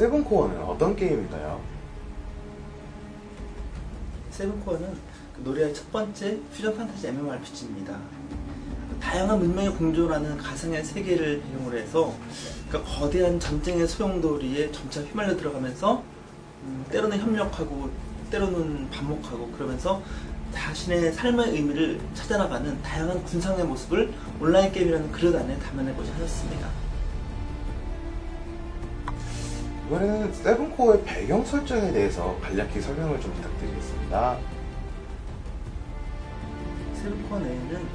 세븐코어는 어떤 게임인가요? 세븐코어는 그 노래의 첫 번째 퓨전 판타지 MMORPG입니다. 다양한 문명이 공존하는 가상의 세계를 배경으로 해서 그러니까 거대한 전쟁의 소용돌이에 점차 휘말려 들어가면서 음, 때로는 협력하고 때로는 반목하고 그러면서 자신의 삶의 의미를 찾아나가는 다양한 군상의 모습을 온라인 게임이라는 그릇 안에 담아내고자 하였습니다. 이번에는 세븐코어의 배경 설정에 대해서 간략히 설명을 좀 부탁드리겠습니다. 세븐코어 내에는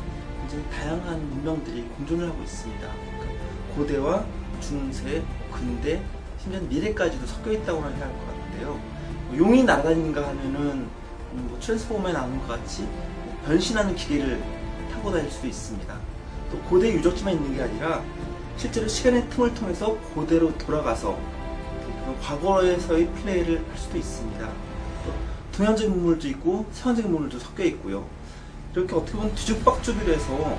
이제 다양한 문명들이 공존을 하고 있습니다. 그러니까 고대와 중세, 근대, 심지어 미래까지도 섞여 있다고 해야 할 것 같은데요. 뭐 용이 날아다니는가 하면은 음, 뭐 트랜스포머에 나오는 것 같이 변신하는 기계를 타고 다닐 수도 있습니다. 또 고대 유적지만 있는 게 아니라 실제로 시간의 틈을 통해서 고대로 돌아가서 그 과거에서의 플레이를 할 수도 있습니다. 또 동양적인 문물도 있고 서양적인 문물도 섞여 있고요. 이렇게 어떻게 보면 뒤죽박죽이로 해서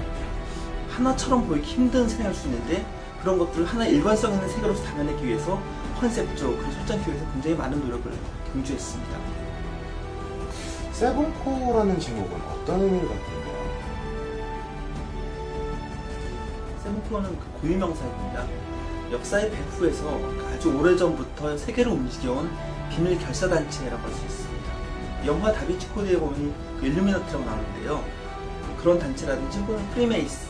하나처럼 보이기 힘든 세상일 수 있는데 그런 것들을 하나 일관성 있는 세계로서 담아내기 위해서 컨셉적 그리고 설정하기 위해서 굉장히 많은 노력을 경주했습니다. 세븐코어라는 제목은 어떤 의미를 갖고 있나요? 세븐코어는 그 고유명사입니다. 역사의 배후에서 아주 오래전부터 세계를 움직여온 비밀 결사단체라고 할 수 있습니다. 영화 다비치 코드에 보면 그 일루미나티라고 나오는데요. 그런 단체라든지 혹은 프리메이슨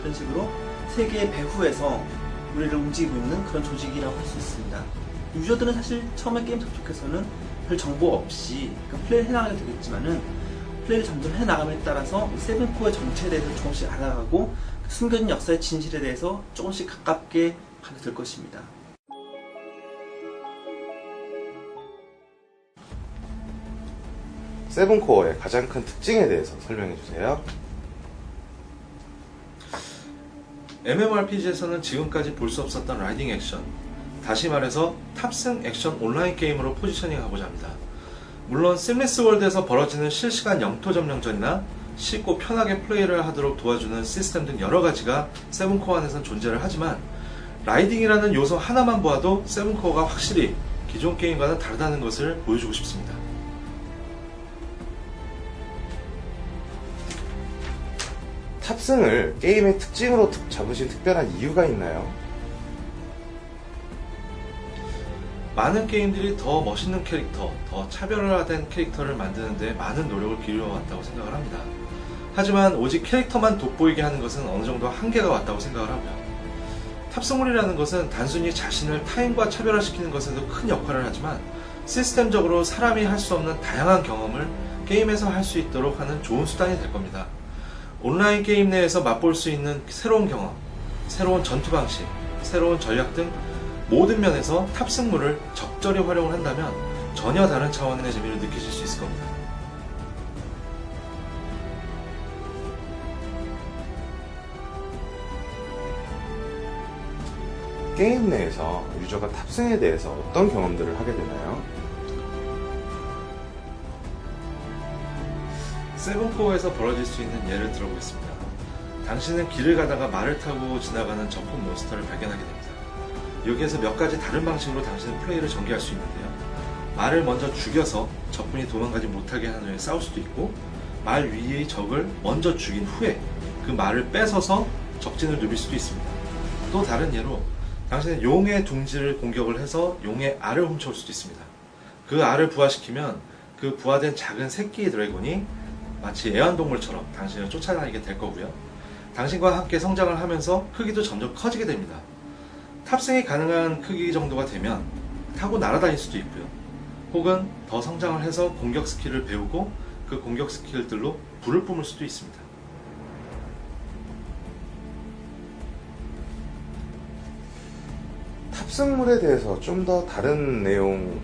그런 식으로 세계의 배후에서 우리를 움직이고 있는 그런 조직이라고 할 수 있습니다. 유저들은 사실 처음에 게임 접촉해서는 별 정보 없이 그 플레이를 해나가게 되겠지만은 플레이를 점점 해나감에 따라서 이 세븐코어의 정체에 대해서 조금씩 알아가고 그 숨겨진 역사의 진실에 대해서 조금씩 가깝게 가게 될 것입니다. 세븐코어의 가장 큰 특징에 대해서 설명해 주세요. MMORPG에서는 지금까지 볼 수 없었던 라이딩 액션, 다시 말해서 탑승 액션 온라인 게임으로 포지셔닝 하고자 합니다. 물론 심리스 월드에서 벌어지는 실시간 영토 점령전이나 쉽고 편하게 플레이를 하도록 도와주는 시스템 등 여러 가지가 세븐코어 안에선 존재를 하지만 라이딩이라는 요소 하나만 보아도 세븐코어가 확실히 기존 게임과는 다르다는 것을 보여주고 싶습니다. 탑승을 게임의 특징으로 특- 잡으신 특별한 이유가 있나요? 많은 게임들이 더 멋있는 캐릭터, 더 차별화된 캐릭터를 만드는데 많은 노력을 기울여 왔다고 생각을 합니다. 하지만 오직 캐릭터만 돋보이게 하는 것은 어느 정도 한계가 왔다고 생각을 하고요. 탑승물이라는 것은 단순히 자신을 타인과 차별화시키는 것에도 큰 역할을 하지만 시스템적으로 사람이 할 수 없는 다양한 경험을 게임에서 할 수 있도록 하는 좋은 수단이 될 겁니다. 온라인 게임 내에서 맛볼 수 있는 새로운 경험, 새로운 전투 방식, 새로운 전략 등 모든 면에서 탑승물을 적절히 활용을 한다면 전혀 다른 차원의 재미를 느끼실 수 있을 겁니다. 게임 내에서 유저가 탑승에 대해서 어떤 경험들을 하게 되나요? 세븐코어에서 벌어질 수 있는 예를 들어보겠습니다. 당신은 길을 가다가 말을 타고 지나가는 적군 몬스터를 발견하게 됩니다. 여기에서 몇 가지 다른 방식으로 당신은 플레이를 전개할 수 있는데요. 말을 먼저 죽여서 적군이 도망가지 못하게 하는 후에 싸울 수도 있고 말 위의 적을 먼저 죽인 후에 그 말을 뺏어서 적진을 누빌 수도 있습니다. 또 다른 예로 당신은 용의 둥지를 공격을 해서 용의 알을 훔쳐올 수도 있습니다. 그 알을 부화시키면 그 부화된 작은 새끼 드래곤이 마치 애완동물처럼 당신을 쫓아다니게 될 거고요. 당신과 함께 성장을 하면서 크기도 점점 커지게 됩니다. 탑승이 가능한 크기 정도가 되면 타고 날아다닐 수도 있고요. 혹은 더 성장을 해서 공격 스킬을 배우고 그 공격 스킬들로 불을 뿜을 수도 있습니다. 탑승물에 대해서 좀 더 다른 내용이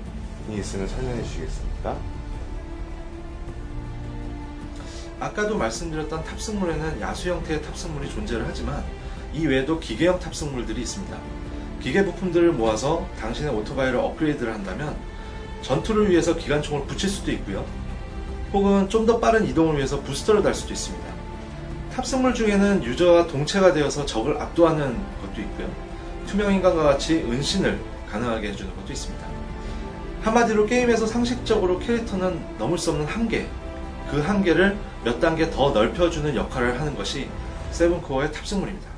있으면 설명해 주시겠습니까? 아까도 말씀드렸던 탑승물에는 야수 형태의 탑승물이 존재를 하지만 이 외에도 기계형 탑승물들이 있습니다. 기계 부품들을 모아서 당신의 오토바이를 업그레이드를 한다면 전투를 위해서 기관총을 붙일 수도 있고요. 혹은 좀 더 빠른 이동을 위해서 부스터를 달 수도 있습니다. 탑승물 중에는 유저와 동체가 되어서 적을 압도하는 것도 있고요. 투명인간과 같이 은신을 가능하게 해주는 것도 있습니다. 한마디로 게임에서 상식적으로 캐릭터는 넘을 수 없는 한계, 그 한계를 몇 단계 더 넓혀주는 역할을 하는 것이 세븐코어의 탑승물입니다.